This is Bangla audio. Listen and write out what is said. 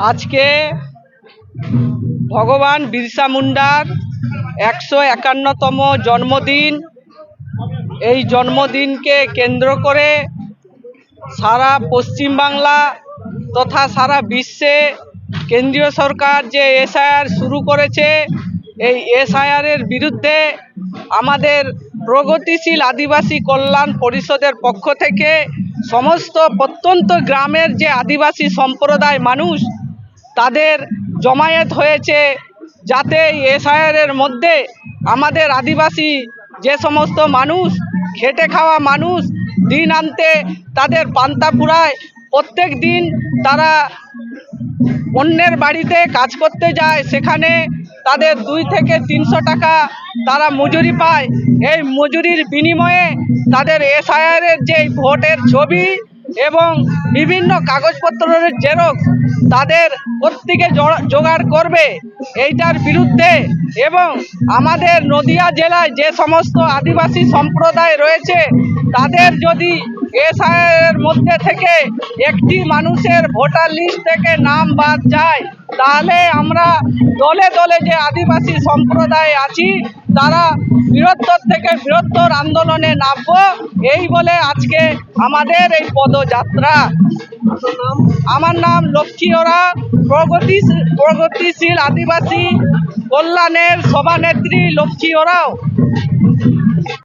আজকে ভগবান বিরসা মুন্ডার একশো একান্নতম জন্মদিন। এই জন্মদিনকে কেন্দ্র করে সারা পশ্চিমবাংলা তথা সারা বিশ্বে কেন্দ্রীয় সরকার যে এসআইআর শুরু করেছে, এই এসআইআরের বিরুদ্ধে আমাদের প্রগতিশীল আদিবাসী কল্যাণ পরিষদের পক্ষ থেকে সমস্ত প্রত্যন্ত গ্রামের যে আদিবাসী সম্প্রদায় মানুষ তাদের জমায়েত হয়েছে যাতে এসআইআরের মধ্যে আমাদের আদিবাসী যে সমস্ত মানুষ, খেটে খাওয়া মানুষ দিন আনতে তাদের পান্তা পুরায় প্রত্যেক দিন তারা অন্যের বাড়িতে কাজ করতে যায়, সেখানে তাদের দুই থেকে তিনশো টাকা তারা মজুরি পায়। এই মজুরির বিনিময়ে তাদের এসআইআরের যে ভোটের ছবি এবং বিভিন্ন কাগজপত্রের জেরক্স তাদের প্রত্যেকে জোগাড় করবে এইটার বিরুদ্ধে এবং আমাদের নদিয়া জেলায় যে সমস্ত আদিবাসী সম্প্রদায় রয়েছে, তাদের যদি এসআইয়ের মধ্যে থেকে একটি মানুষের ভোটার লিস্ট থেকে নাম বাদ যায়, তাহলে আমরা দলে দলে যে আদিবাসী সম্প্রদায় আছি তারা বৃহত্তর থেকে বৃহত্তর আন্দোলনে নামব, এই বলে আজকে আমাদের এই পদযাত্রা। আমার নাম লক্ষ্মী ওরা, প্রগতি প্রগতিশীল আদিবাসী কল্যাণের সভানেত্রী লক্ষ্মী ওরাও।